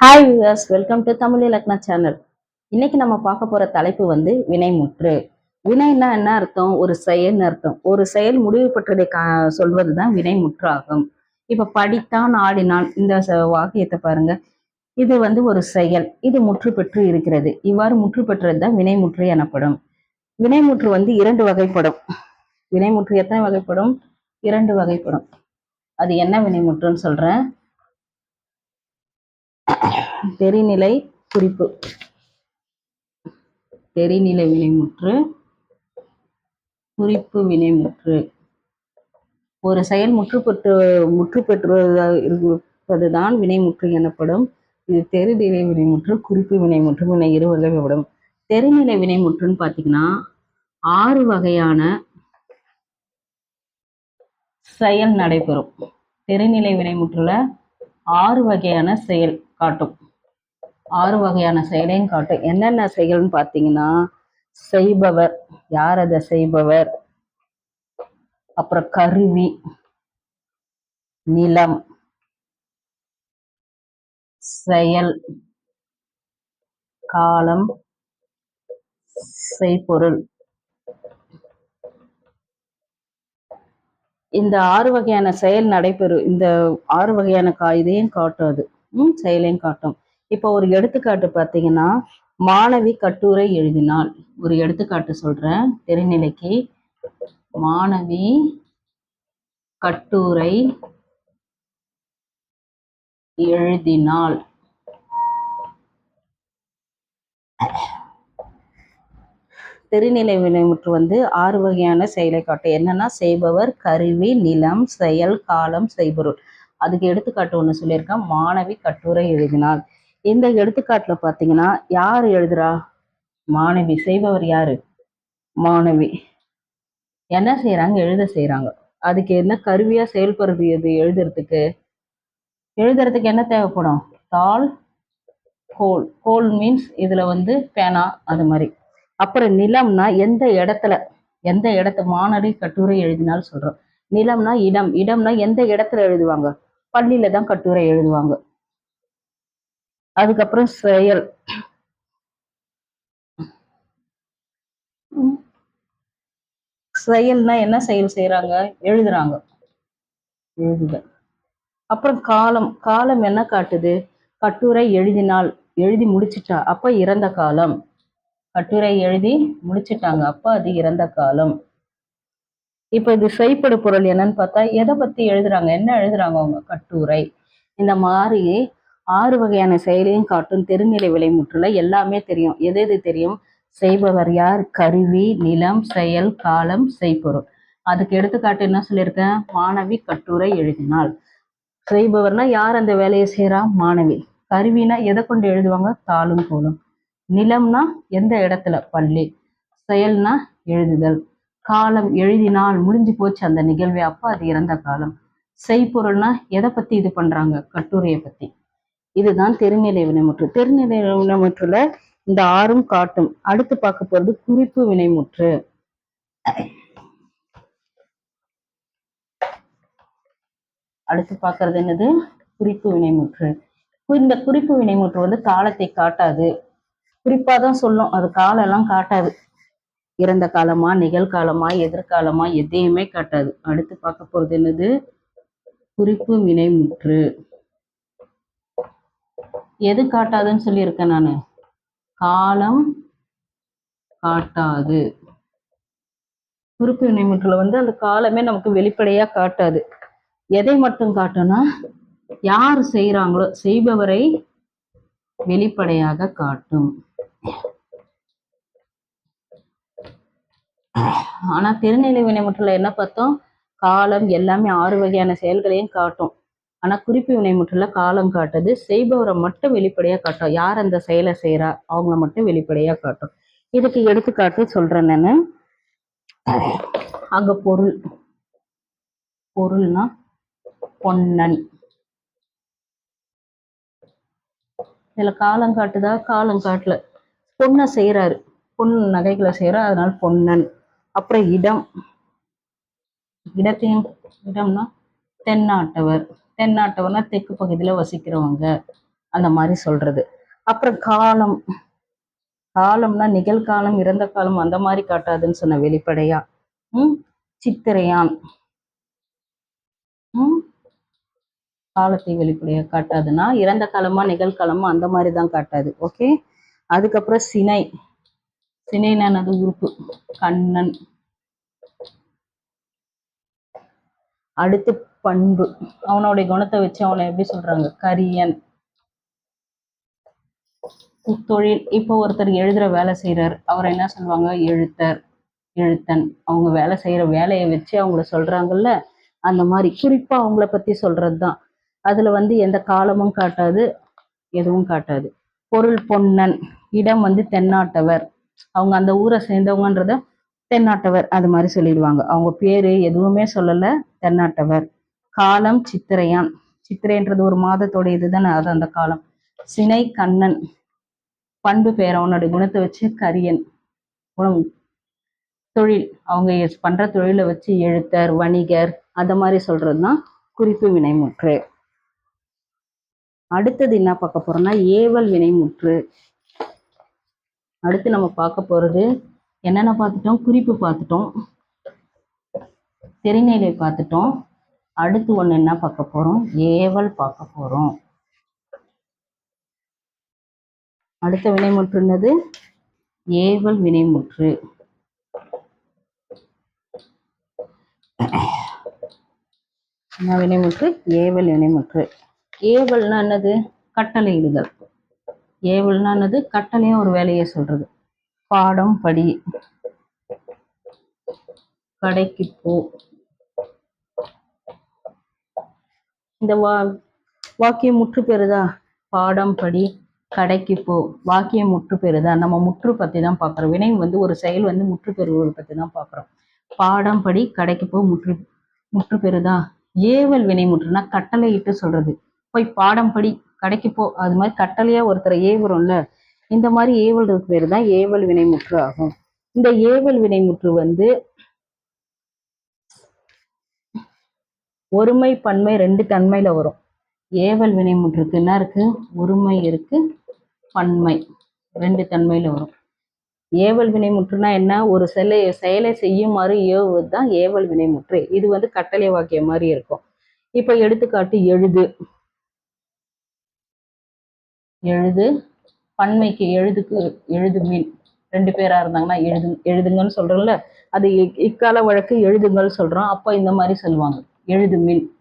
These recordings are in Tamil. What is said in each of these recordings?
Hi viewers welcome to Tamil இலக்கண சேனல் இன்னைக்கு நம்ம பார்க்க போற தலைப்பு வந்து வினைமுற்று வினைன்னா என்ன அர்த்தம்? ஒரு செயல்னு அர்த்தம். ஒரு செயல் முடிவு பெற்றதை கா சொல்வதுதான் வினை முற்றாகும். இப்ப படித்தான் ஆடினான் இந்த வாக்கியத்தை பாருங்க. இது வந்து ஒரு செயல். இது முற்று பெற்று இருக்கிறது. இவ்வாறு முற்று பெற்றது தான் வினைமுற்று எனப்படும். வினைமுற்று வந்து இரண்டு வகைப்படும். வினைமுற்று எத்தனை வகைப்படும்? இரண்டு வகைப்படும். அது என்ன வினைமுற்றுன்னு சொல்றேன். தெரிநிலை குறிப்பு. தெரிநிலை வினைமுற்று குறிப்பு வினைமுற்று. ஒரு செயல் முற்று பெற்று முற்று பெற்று இருப்பதுதான் வினைமுற்று எனப்படும். இது தெரிநிலை வினைமுற்று குறிப்பு வினைமுற்று என இரு வகைப்படும். தெரிநிலை வினைமுற்றுன்னு பார்த்தீங்கன்னா ஆறு வகையான செயல் நடைபெறும். தெரிநிலை வினைமுற்றுல ஆறு வகையான செயல் காட்டும். ஆறு வகையான செயலையும் காட்டும். என்னென்ன செயல்னு பார்த்தீங்கன்னா செய்பவர். யார் அதை? செய்பவர். அப்புறம் கருவி. நிலம். செயல். காலம். செய்பொருள். இந்த ஆறு வகையான செயல் நடைபெறும். இந்த ஆறு வகையான கா இதையும் காட்டும் அது. செயலையும் காட்டும். இப்போ ஒரு எடுத்துக்காட்டு பார்த்தீங்கன்னா மாணவி கட்டுரை எழுதினாள். ஒரு எடுத்துக்காட்டு சொல்றேன். தெரிநிலைக்கு மாணவி கட்டுரை எழுதினாள். தெருநிலை வினைமுற்று வந்து ஆறு வகையான செயலை காட்டும். என்னன்னா செய்பவர் கருவி நிலம் செயல் காலம் செய்பொருள். அதுக்கு எடுத்துக்காட்டு ஒன்று சொல்லியிருக்கேன். மாணவி கட்டுரை எழுதினாள். இந்த எடுத்துக்காட்டுல பார்த்தீங்கன்னா யார் எழுதுறா? மாணவி. செய்பவர் யாரு? மாணவி. என்ன செய்யறாங்க எழுத செய்யறாங்க அதுக்கு என்ன கருவியா செயல்படுறது எது எழுதுறதுக்கு? எழுதுறதுக்கு என்ன தேவைப்படும்? தாள் கோல். கோல் மீன்ஸ் இதுல வந்து பேனா அது மாதிரி. அப்புறம் நிலம்னா எந்த இடத்துல? எந்த இடத்து? மாணவி கட்டுரை எழுதினாலும் சொல்றோம். நிலம்னா இடம். இடம்னா எந்த இடத்துல எழுதுவாங்க? பள்ளியில தான் கட்டுரை எழுதுவாங்க. அதுக்கப்புறம் செயல். செயல்னா என்ன செயல் செய்யறாங்க எழுதுறாங்க. எழுதுதல் அப்புறம் காலம். காலம் என்ன காட்டுது? கட்டுரை எழுதினால். எழுதி முடிச்சிட்டா. அப்ப இறந்த காலம். கட்டுரை எழுதி முடிச்சிட்டாங்க. அப்ப அது இறந்த காலம். இப்ப இது செய்படு பொருள் என்னன்னு பார்த்தா எதை பத்தி எழுதுறாங்க? என்ன எழுதுறாங்க அவங்க? கட்டுரை. இந்த மாதிரி ஆறு வகையான செயலையும் காட்டும் தெருநிலை விளைமுற்றுல எல்லாமே தெரியும். எது எது தெரியும்? செய்பவர் யார்? கருவி நிலம் செயல் காலம் செய்பொருள். அதுக்கு எடுத்துக்காட்டு என்ன சொல்லியிருக்கேன் மாணவி கட்டுரை எழுதினாள். செய்பவர்னா யார் அந்த வேலையை செய்றா? மாணவி. கருவினா எதை கொண்டு எழுதுவாங்க? தாளும் கோலும் நிலம்னா எந்த இடத்துல? பள்ளி. செயல்னா எழுதுதல். காலம் எழுதினால் முடிஞ்சு போச்சு அந்த நிகழ்வை அப்போ அது இறந்த காலம். செய்பொருள்னா எதை பத்தி இது பண்றாங்க? கட்டுரையை பத்தி. இதுதான் தெருநிலை வினைமுற்று. தெருநிலை வினைமுற்றுல இந்த ஆறும் காட்டும். அடுத்து பார்க்க போறது குறிப்பு வினைமுற்று. அடுத்து பார்க்கறது என்னது? குறிப்பு வினைமுற்று. இந்த குறிப்பு வினைமுற்று வந்து காலத்தை காட்டாது. குறிப்பா தான் சொல்லும். அது காலம் எல்லாம் காட்டாது. இறந்த காலமா நிகழ்காலமா எதிர்காலமா எதையுமே காட்டாது. அடுத்து பார்க்க போறது என்னது? குறிப்பு வினைமுற்று. எது காட்டாதுன்னு சொல்லியிருக்கேன் நானு. காலம் காட்டாது. குறிப்பு வினைமுற்றுல வந்து அந்த காலமே நமக்கு வெளிப்படையாக காட்டாது. எதை மட்டும் காட்டும்னா யார் செய்கிறாங்களோ செய்பவரை வெளிப்படையாக காட்டும். ஆனா திருநிலை வினைமுற்றுல என்ன பார்த்தோம்? காலம் எல்லாமே ஆறு வகையான செயல்களையும் காட்டும். ஆனா குறிப்பு வினைமுற்றுல காலம் காட்டுது. செய்பவரை மட்டும் வெளிப்படையா காட்டும். யார் அந்த செயலை செய்யறா அவங்கள மட்டும் வெளிப்படையா காட்டும். இதுக்கு எடுத்துக்காட்டு சொல்றேன் நான். அங்க பொருள் பொருள்னா பொன்னன் இதுல காலம் காட்டுதா? காலம் காட்டல. பொண்ணை செய்யறாரு பொன் நகைகளை செய்யறா அதனால பொன்னன் அப்புறம் இடம். இடத்தையும் இடம்னா தென்னாட்டவர். தென்னாட்டவர்னா தெற்கு பகுதியில வசிக்கிறவங்க. அந்த மாதிரி சொல்றது. அப்புறம் காலம். காலம்னா நிகழ்காலம் இறந்த காலம் அந்த மாதிரி காட்டாதுன்னு சொன்ன வெளிப்படையா. ம்? சித்திரையான். ம்? காலத்தை வெளிப்படையா காட்டாதுன்னா இறந்த காலமா நிகழ்காலமா அந்த மாதிரி தான் காட்டாது. ஓகே? அதுக்கப்புறம் சினை. சினைனானது உறுப்பு. கண்ணன். அடுத்து பண்பு. அவனுடைய குணத்தை வச்சு அவனை எப்படி சொல்றாங்க? கரியன். தொழில் இப்போ ஒருத்தர் எழுதுற வேலை செய்யறார் அவர் என்ன சொல்லுவாங்க? எழுத்தர் எழுத்தன். அவங்க வேலை செய்யற வேலையை வச்சு அவங்கள சொல்றாங்கல்ல? அந்த மாதிரி. குறிப்பா அவங்கள பத்தி சொல்றதுதான். அதுல வந்து எந்த காலமும் காட்டாது எதுவும் காட்டாது. பொருள் பொன்னன். இடம் வந்து தென்னாட்டவர். அவங்க அந்த ஊரை சேர்ந்தவங்கன்றத தென்னாட்டவர். அது மாதிரி சொல்லிடுவாங்க. அவங்க பேரு எதுவுமே சொல்லல. தென்னாட்டவர். காலம் சித்திரையான். சித்திரைன்றது ஒரு மாதத்தோட இதுதானே அது அந்த காலம். சினை கண்ணன் பண்பு பேர் அவனுடைய குணத்தை வச்சு கரியன். குணம் தொழில். அவங்க பண்ற தொழிலை வச்சு எழுத்தர் வணிகர் அந்த மாதிரி சொல்றதுதான் குறிப்பு வினைமுற்று. அடுத்தது என்ன பார்க்க போறோம்னா ஏவல் வினைமுற்று. அடுத்து நம்ம பார்க்க போறது என்னென்ன பார்த்துட்டோம்? குறிப்பு பார்த்துட்டோம். தெரிநிலை பார்த்துட்டோம். அடுத்து ஒன்று என்ன பார்க்க போகிறோம் ஏவல் பார்க்க போகிறோம் அடுத்த வினைமுற்று என்னது? ஏவல் வினைமுற்று. என்ன வினைமுற்று? ஏவல் வினைமுற்று. ஏவல்னா என்னது? கட்டளை இடுதல் ஏவல்னா என்னது? கட்டளையும் ஒரு வேலையை சொல்றது. பாடம் படி. கடைக்கு போ. இந்த வா வாக்கியம் முற்று பெறுதா? பாடம் படி கடைக்கு போ. வாக்கியம் முற்று பெறுதா? நம்ம முற்று பத்தி தான் பார்க்குறோம் வினை வந்து ஒரு செயல் வந்து முற்று பெறுவது பத்தி தான் பார்க்குறோம் பாடம் படி கடைக்கு போ முற்று முற்று பெறுதா? ஏவல் வினை முற்றுனா கட்டளை இட்டு சொல்றது. போய் பாடம் படி கடைக்கு போ. அது மாதிரி கட்டளையா ஒருத்தரை ஏவுறோம்ல இந்த மாதிரி ஏவல் பேர் தான் ஏவல் வினைமுற்று ஆகும். இந்த ஏவல் வினைமுற்று வந்து ஒருமை பன்மை ரெண்டு தன்மையில வரும். ஏவல் வினைமுற்றுக்கு என்ன இருக்கு? ஒருமை இருக்கு பன்மை ரெண்டு தன்மையில வரும். ஏவல் வினைமுற்றுனா என்ன? ஒரு செலை செயலை செய்யுமாறு ஏவுவது தான் ஏவல் வினைமுற்று. இது வந்து கட்டளை வாக்கியம் மாதிரி இருக்கும். இப்ப எடுத்துக்காட்டு எழுது. எழுது. பன்மைக்கு எழுதுக்கு எழுது மீன். ரெண்டு பேரா இருந்தாங்கன்னா எழுது எழுதுங்கன்னு சொல்றோம்ல. அது இக்- இக்கால வழக்கு எழுதுங்கள் சொல்றோம். அப்ப இந்த மாதிரி சொல்லுவாங்க. எழுது மீன்.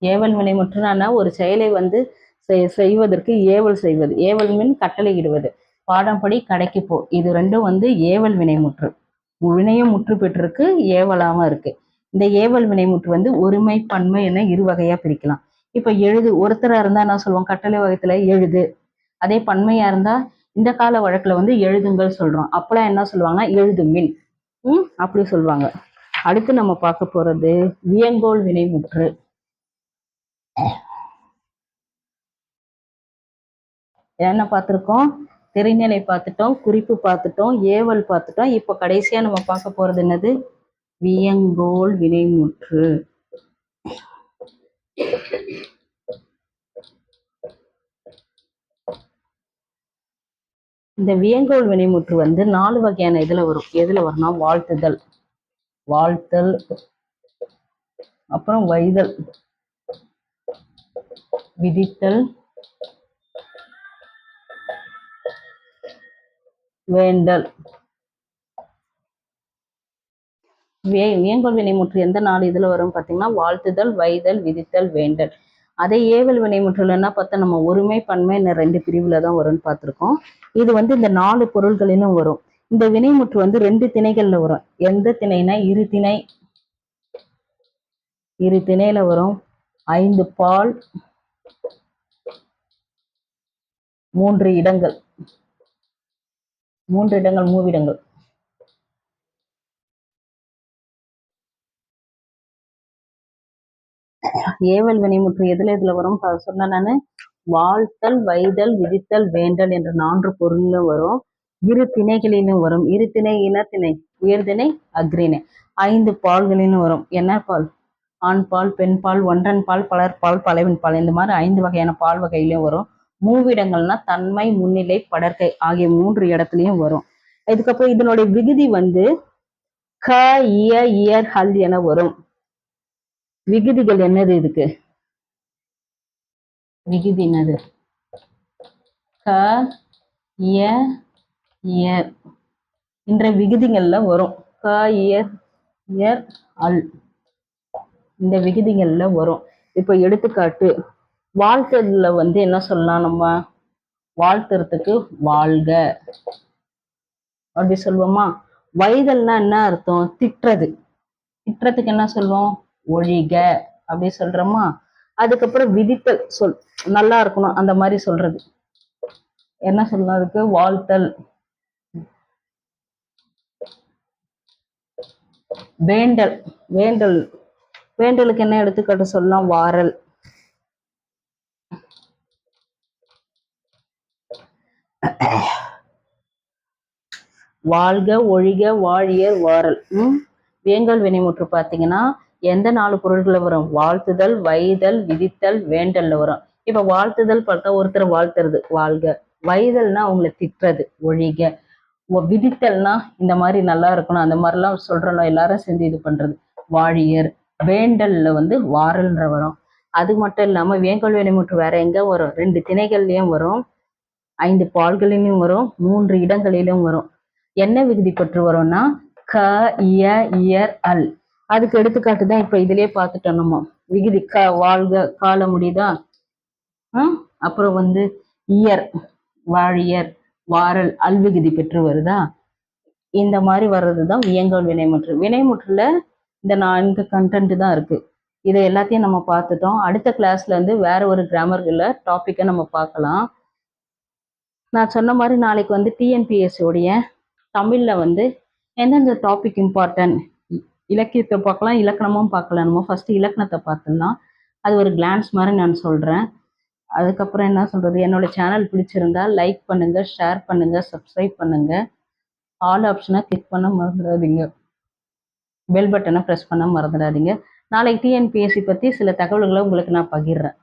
ஏவல் வினை முற்றுனா ஒரு செயலை வந்து செய்- செய்வதற்கு ஏவல் செய்வது. ஏவல் மீன் கட்டளையிடுவது. பாடம்படி கடைக்கு போ. இது ரெண்டும் வந்து ஏவல் வினைமுற்று வினையும் முற்று பெற்றிருக்கு ஏவலாம இருக்கு. இந்த ஏவல் வினைமுற்று வந்து ஒருமை பன்மை என இரு வகையா பிரிக்கலாம். இப்ப எழுது. ஒருத்தரா இருந்தா என்ன சொல்லுவோம் கட்டளை வகத்துல எழுது. அதே பன்மையா இருந்தா இந்த கால வழக்குல வந்து எழுதுங்கள் சொல்றோம். அப்பெல்லாம் என்ன சொல்லுவாங்கன்னா எழுது மின். ம்? அப்படி சொல்லுவாங்க. அடுத்து நம்ம பார்க்க போறது வியங்கோல் வினைமுற்று என்ன பார்த்துருக்கோம்? தெரிநிலை பார்த்துட்டோம் குறிப்பு பார்த்துட்டோம் ஏவல் பார்த்துட்டோம். இப்போ கடைசியா நம்ம பார்க்க போறது என்னது? வியங்கோல் வினைமுற்று இந்த வியங்கோல் வினைமுற்று வந்து நாலு வகையான இதுல வரும். எதுல வரும்னா வாழ்த்துதல். வாழ்த்தல் அப்புறம் வைதல் விதித்தல் வேண்டல். வே வேங்கோல் வினைமுற்று எந்த நாலு இதுல வரும் பார்த்தீங்கன்னா வாழ்த்துதல் வைதல் விதித்தல் வேண்டல். அதே ஏவல் வினைமுற்றுலன்னா பார்த்தா நம்ம ஒருமை பன்மை ரெண்டு பிரிவில் தான் வரும்னு பார்த்திருக்கோம். இது வந்து இந்த நாலு பொருள்களிலும் வரும். இந்த வினைமுற்று வந்து ரெண்டு திணைகள்ல வரும். எந்த திணைனா இரு திணை. இரு திணையில வரும். ஐந்து பால். மூன்று இடங்கள். மூன்று இடங்கள் மூவிடங்கள். ஏவல் வினைமுற்று எதுல இதுல வரும்? சொன்ன சொன்னேன் நானு. வாழ்த்தல் வைதல் விதித்தல் வேண்டல் என்ற நான்கு பொருள்ல வரும். இரு திணைகளிலும் வரும். இரு திணை இனத்திணை உயர்திணை அக்ரிணை ஐந்து பால்களிலும் வரும். என்ன பால்? ஆண் பால் பெண் பால் ஒன்றன் பால் பலர் பால் பலவின் பால். இந்த மாதிரி ஐந்து வகையான பால் வகையிலையும் வரும். மூவிடங்கள்னா தன்மை முன்னிலை படற்கை ஆகிய மூன்று இடத்துலையும் வரும். இதுக்கப்புறம் இதனுடைய விகுதி வந்து க இய இயர் ஹல் என வரும். விகுதிகள் என்னது இதுக்கு? விகுதி என்னது? க இய இயர் என்ற விகுதிகள்ல வரும். க இயர் இயர் அல். இந்த விகுதிகள்ல வரும். இப்போ எடுத்துக்காட்டு வாழ்த்ததுல வந்து என்ன சொல்லலாம் நம்ம? வாழ்த்துறதுக்கு வாழ்க. அப்படி சொல்லுவோமா? வயதல்னா என்ன அர்த்தம்? திட்டுறது. திட்டுறதுக்கு என்ன சொல்லுவோம்? ஒழிக. அப்படி சொல்றோமா? அதுக்கப்புறம் விதித்தல் சொல் நல்லா இருக்கணும். அந்த மாதிரி சொல்றது. என்ன சொல்லலாம் அதுக்கு? வாழ்த்தல். வேண்டல் வேண்டல். வேண்டலுக்கு என்ன எடுத்துக்காட்டு சொல்லலாம்? வாரல். வாழ்க ஒழிக வாழியர் வாரல். உம் வேங்கல் வினைமுற்று பார்த்தீங்கன்னா எந்த நாலு பொருள்களை வரும்? வாழ்த்துதல் வைதல் விதித்தல் வேண்டல்ல வரும். இப்ப வாழ்த்துதல் பார்த்தா ஒருத்தர் வாழ்த்துறது வாழ்க. வைதல்னா அவங்கள திட்டுறது ஒழிக. உங்கள் விதித்தல்னா இந்த மாதிரி நல்லா இருக்கணும். அந்த மாதிரிலாம் சொல்கிறோம் எல்லாரும் சேர்ந்து இது பண்ணுறது வாழியர் வேண்டல்ல வந்து வாரல்ன்ற வரும். அது மட்டும் இல்லாமல் வேங்கல் வினைமுற்று வேற எங்கே வரும்? ரெண்டு திணைகள்லையும் வரும். ஐந்து பால்களிலும் வரும். மூன்று இடங்களிலும் வரும். என்ன விகுதி பற்று வரும்னா க இய இயர் அல். அதுக்கு எடுத்துக்காட்டு தான் இப்போ இதுலயே பார்த்துட்டோம் நம்ம. விகுதி க வாழ்க கால முடியுதா அப்புறம் வந்து இயர் வாழியர். வாரல் அல்விகுதி பெற்று வருதா? இந்த மாதிரி வர்றது தான் வியங்கோல் வினைமுற்று. வினைமுற்றில் இந்த நான்கு கண்டென்ட் தான் இருக்குது இதை எல்லாத்தையும் நம்ம பார்த்துட்டோம். அடுத்த கிளாஸ்ல இருந்து வேற ஒரு கிராமர்களில் டாப்பிக்கை நம்ம பார்க்கலாம். நான் சொன்ன மாதிரி நாளைக்கு வந்து டிஎன்பிஎஸ்சியோடைய தமிழில் வந்து எந்தெந்த டாபிக் இம்பார்ட்டன்ட் இலக்கியத்தை பார்க்கலாம் இலக்கணமும் பார்க்கலாம். நம்ம ஃபஸ்ட்டு இலக்கணத்தை பார்த்துடலாம். அது ஒரு கிளான்ஸ் மாதிரி நான் சொல்கிறேன் அதுக்கப்புறம் என்ன சொல்கிறது என்னோட சேனல் பிடிச்சிருந்தா லைக் பண்ணுங்கள் ஷேர் பண்ணுங்கள் சப்ஸ்கிரைப் பண்ணுங்கள் ஆல் ஆப்ஷனை கிளிக் பண்ண மறந்துடாதீங்க. பெல் பட்டனை ப்ரெஸ் பண்ண மறந்துடாதீங்க. நாளைக்கு டிஎன்பிஎஸ்சி பற்றி சில தகவல்களை உங்களுக்கு நான் பகிர்றேன்.